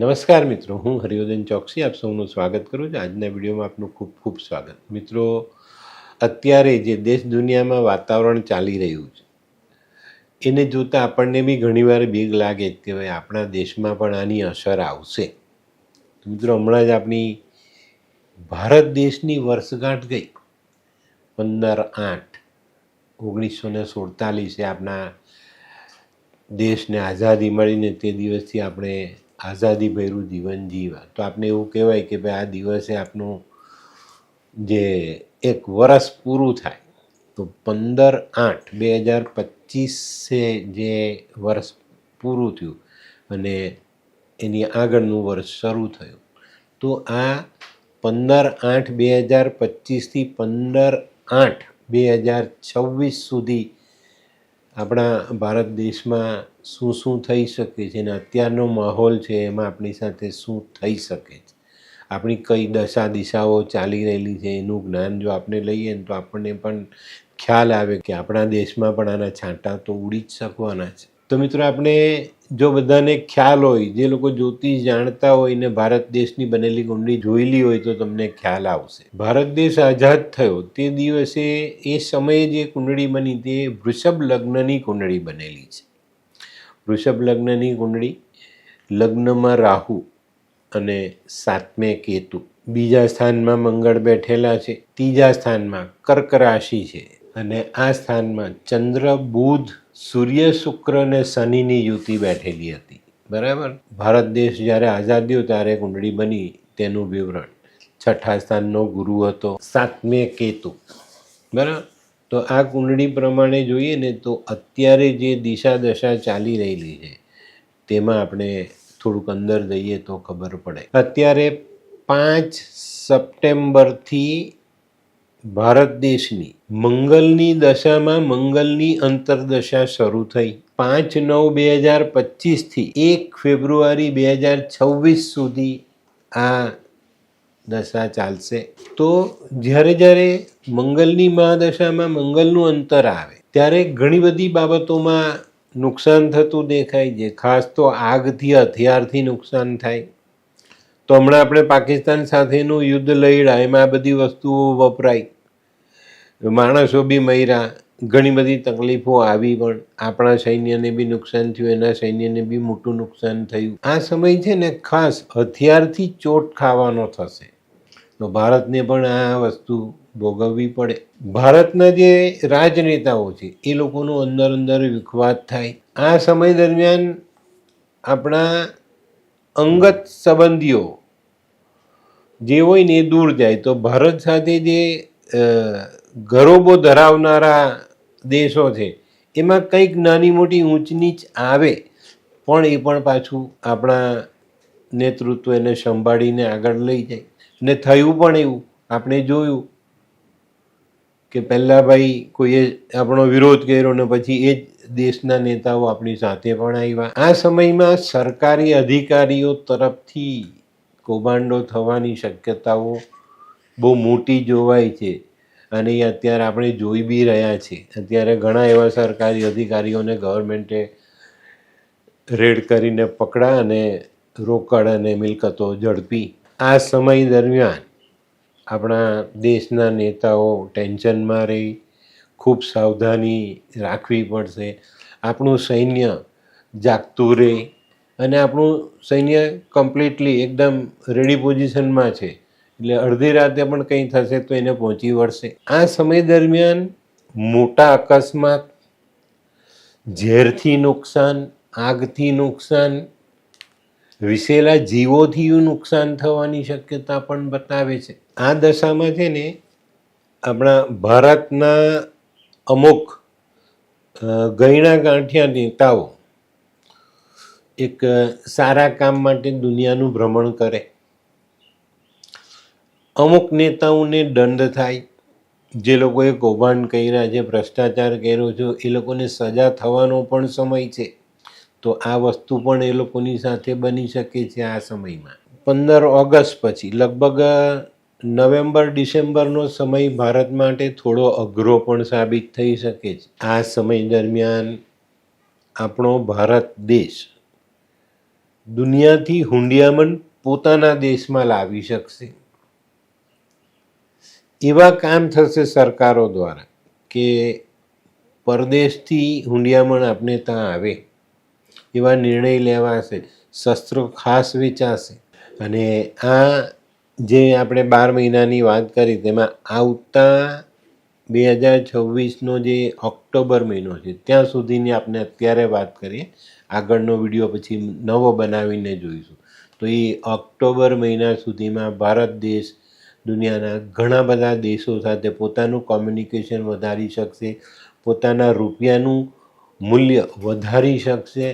નમસ્કાર મિત્રો, હું હરિવર્ધન ચોકસી, આપ સૌનું સ્વાગત કરું છું. આજના વિડીયોમાં આપનું ખૂબ ખૂબ સ્વાગત. મિત્રો, અત્યારે જે દેશ દુનિયામાં વાતાવરણ ચાલી રહ્યું છે, એને જોતાં આપણને બી ઘણીવાર બીક લાગે કે ભાઈ, આપણા દેશમાં પણ આની અસર આવશે. મિત્રો, હમણાં જ આપણી ભારત દેશની વર્ષગાંઠ ગઈ. પંદર આઠ, ઓગણીસો ને સુડતાલીસે આપણા દેશને આઝાદી મળીને તે દિવસથી આપણે આઝાદીભર્યું જીવન જીવા તો આપણે એવું કહેવાય કે ભાઈ આ દિવસે આપનું જે એક વરસ પૂરું થાય, તો પંદર આઠ બે હજાર પચીસે જે વર્ષ પૂરું થયું અને એની આગળનું વર્ષ શરૂ થયું, તો આ પંદર આઠ બે હજાર પચીસથી પંદર આઠ બે હજાર છવ્વીસ સુધી આપણા ભારત દેશમાં શું શું થઈ શકે છે અને અત્યારનો માહોલ છે એમાં આપણી સાથે શું થઈ શકે છે? આપણી કઈ દશા દિશાઓ ચાલી રહેલી છે એનું જ્ઞાન જો આપણે લઈએ ને તો આપણને પણ ખ્યાલ આવે કે આપણા દેશમાં પણ આના છાંટા તો ઉડી જ શકવાના છે. તો મિત્રો આપણે જો બધાને ખ્યાલ હોય, જે લોકો જ્યોતિષ જાણતા હોય ને ભારત દેશની બનેલી કુંડળી જોયેલી હોય તો તમને ખ્યાલ આવશે. ભારત દેશ આઝાદ થયો તે દિવસે એ સમયે જે કુંડળી બની તે વૃષભ લગ્નની કુંડળી બનેલી છે. વૃષભ લગ્નની કુંડળી લગ્નમાં રાહુ અને સાતમે કેતુ. બીજા સ્થાનમાં મંગળ બેઠેલા છે, ત્રીજા સ્થાનમાં કર્ક રાશિ છે અને આ સ્થાનમાં ચંદ્ર, બુધ, સૂર્ય, શુક્ર અને શનિની યુતિ બેઠેલી હતી. બરાબર? ભારત દેશ જ્યારે આઝાદીઓ ત્યારે કુંડળી બની તેનું વિવરણ. છઠ્ઠા સ્થાનનો ગુરુ હતો સાતમે કેતુ. બરાબર? તો આ કુંડળી પ્રમાણે જોઈએ ને તો અત્યારે જે દિશા દશા ચાલી રહેલી છે, તેમાં આપણે થોડુંક અંદર જઈએ તો ખબર પડે. અત્યારે પાંચ સપ્ટેમ્બરથી ભારત દેશની મંગલની દશામાં મંગલની અંતરદશા શરૂ થઈ. પાંચ નવ બે હજાર પચીસથી એક ફેબ્રુઆરી બે હજાર છવ્વીસ સુધી આ દશા ચાલશે. તો જ્યારે જ્યારે મંગલની મહાદશામાં મંગલનું અંતર આવે, ત્યારે ઘણી બધી બાબતોમાં નુકસાન થતું દેખાય છે. ખાસ તો આગથી, હથિયારથી નુકસાન થાય. તો હમણાં આપણે પાકિસ્તાન સાથેનું યુદ્ધ લડ્યા એમાં આ બધી વસ્તુઓ વપરાય. માણસો બી મર્યા, ઘણી બધી તકલીફો આવી પણ આપણા સૈન્યને બી નુકસાન થયું, એના સૈન્યને બી મોટું નુકસાન થયું. આ સમય છે ને ખાસ હથિયારથી ચોટ ખાવાનો થશે. તો ભારતને પણ આ વસ્તુ ભોગવવી પડે. ભારતના જે રાજનેતાઓ છે, એ લોકોનો અંદર અંદર વિખવાદ થાય. આ સમય દરમિયાન આપણા અંગત સંબંધીઓ, જે હોય ને એ દૂર જાય. તો ભારત સાથે જે ગરોબો ધરાવનારા દેશો છે, એમાં કંઈક નાની મોટી ઊંચ નીચ આવે, પણ એ પણ પાછું આપણા નેતૃત્વ એને સંભાળીને આગળ લઈ જાય. ને થયું પણ એવું, આપણે જોયું કે પહેલાં ભાઈ કોઈએ આપણો વિરોધ કર્યો ને પછી એ જ દેશના નેતાઓ આપણી સાથે પણ આવ્યા. આ સમયમાં સરકારી અધિકારીઓ તરફથી કૌભાંડો થવાની શક્યતાઓ બહુ મોટી જોવાય છે અને એ અત્યારે આપણે જોઈ બી રહ્યા છીએ અત્યારે ઘણા એવા સરકારી અધિકારીઓને ગવર્મેન્ટે રેડ કરીને પકડા અને રોકડ અને મિલકતો ઝડપી આ સમય દરમિયાન આપણા દેશના નેતાઓ ટેન્શનમાં રહી, ખૂબ સાવધાની રાખવી પડશે. આપણું સૈન્ય જાગતું રહે અને આપણું સૈન્ય કમ્પ્લીટલી એકદમ રેડી પોઝિશનમાં છે. એટલે અડધી રાતે પણ કંઈ થશે તો એને પહોંચી વળશે. આ સમય દરમિયાન મોટા અકસ્માત, ઝેરથી નુકસાન, આગથી નુકસાન વિશેલા જીવોથી નુકસાન થવાની શક્યતા પણ બતાવે છે. આ દશામાં છે ને, આપણા ભારતના અમુક ગયણા ગાંઠિયા નેતાઓ એક સારા કામ માટે દુનિયાનું ભ્રમણ કરે. અમુક નેતાઓને દંડ થાય. જે લોકોએ કૌભાંડ કર્યા છે ભ્રષ્ટાચાર કર્યો છે, એ લોકોને સજા થવાનો પણ સમય છે. તો આ વસ્તુ પણ એ લોકોની સાથે બની શકે છે આ સમયમાં. પંદર ઓગસ્ટ પછી, લગભગ નવેમ્બર, ડિસેમ્બરનો સમય ભારત માટે થોડો અઘરો પણ સાબિત થઈ શકે છે. આ સમય દરમિયાન આપણો ભારત દેશ દુનિયાથી હુંડિયામણ પોતાના દેશમાં લાવી શકશે. એવા કામ થશે સરકારો દ્વારા કે પરદેશથી હુંડિયામણ આપણે ત્યાં આવે. એવા નિર્ણય લેવાશે શસ્ત્રો ખાસ વેચાશે. અને આ જે આપણે બાર મહિનાની વાત કરી, તેમાં આવતા બે હજાર છવ્વીસનો જે ઓક્ટોબર મહિનો છે, ત્યાં સુધીની આપણે અત્યારે વાત કરીએ. આગળનો વીડિયો પછી નવો બનાવીને જોઈશું. તો એ ઓક્ટોબર મહિના સુધીમાં ભારત દેશ દુનિયાના ઘણા બધા દેશો સાથે પોતાનું કોમ્યુનિકેશન વધારી શકશે, પોતાના રૂપિયાનું મૂલ્ય વધારી શકશે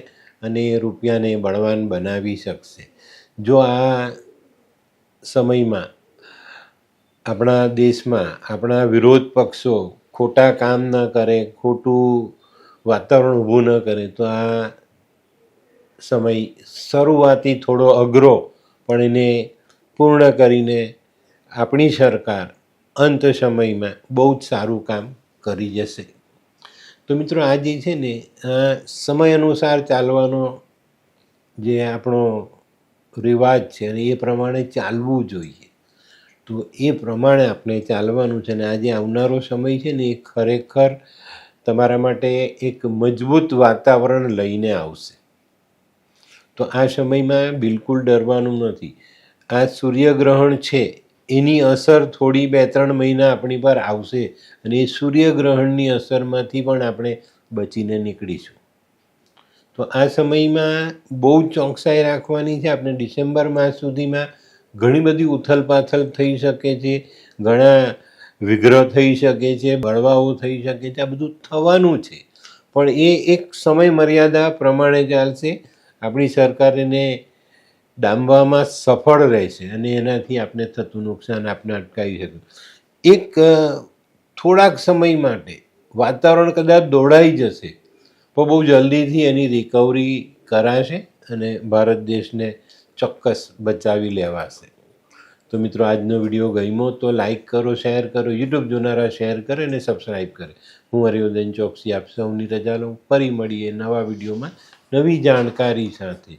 અને એ રૂપિયાને બળવાન બનાવી શકશે. જો આ સમયમાં આપણા દેશમાં આપણા વિરોધ પક્ષો ખોટા કામ ન કરે, ખોટું વાતાવરણ ઊભું ન કરે, તો આ સમય શરૂઆતી થોડો અઘરો, પણ એને પૂર્ણ કરીને આપણી સરકાર અંત સમયમાં બહુ જ સારું કામ કરી જશે. તો મિત્રો, આ જે છે ને, આ સમય અનુસાર ચાલવાનો જે આપણો રિવાજ છે અને એ પ્રમાણે ચાલવું જોઈએ. તો એ પ્રમાણે આપણે ચાલવાનું છે અને આજે આવનારો સમય છે ને, એ ખરેખર તમારા માટે એક મજબૂત વાતાવરણ લઈને આવશે. તો આ સમયમાં બિલકુલ ડરવાનું નથી. આ સૂર્યગ્રહણ છે એની અસર થોડી બે ત્રણ મહિના આપણી પર આવશે અને એ સૂર્યગ્રહણની અસરમાંથી પણ આપણે બચીને નીકળીશું. તો આ સમયમાં બહુ ચોકસાઈ રાખવાની છે. આપણે ડિસેમ્બર માસ સુધીમાં ઘણી બધી ઉથલપાથલ થઈ શકે છે, ઘણા વિગ્રહ થઈ શકે છે, બળવાઓ થઈ શકે છે, આ બધું થવાનું છે. પણ એ એક સમય મર્યાદા પ્રમાણે ચાલશે. આપણી સરકાર એને ડામવામાં સફળ રહેશે અને એનાથી આપણે થતું નુકસાન આપણે અટકાવી શકું. એક થોડાક સમય માટે વાતાવરણ કદાચ દોડાઈ જશે પણ બહુ જલ્દીથી એની રિકવરી કરાશે અને ભારત દેશને ચોક્કસ બચાવી લેવાશે. તો મિત્રો, આજનો વીડિયો ગમ્યો તો લાઈક કરો શેર કરો યુટ્યુબ જોનારા શેર કરે અને સબસ્ક્રાઈબ કરે. હું હરિવર્ધન ચોકસી, આપ સૌની રજા લઉં. ફરી મળીએ નવા વિડીયોમાં નવી જાણકારી સાથે.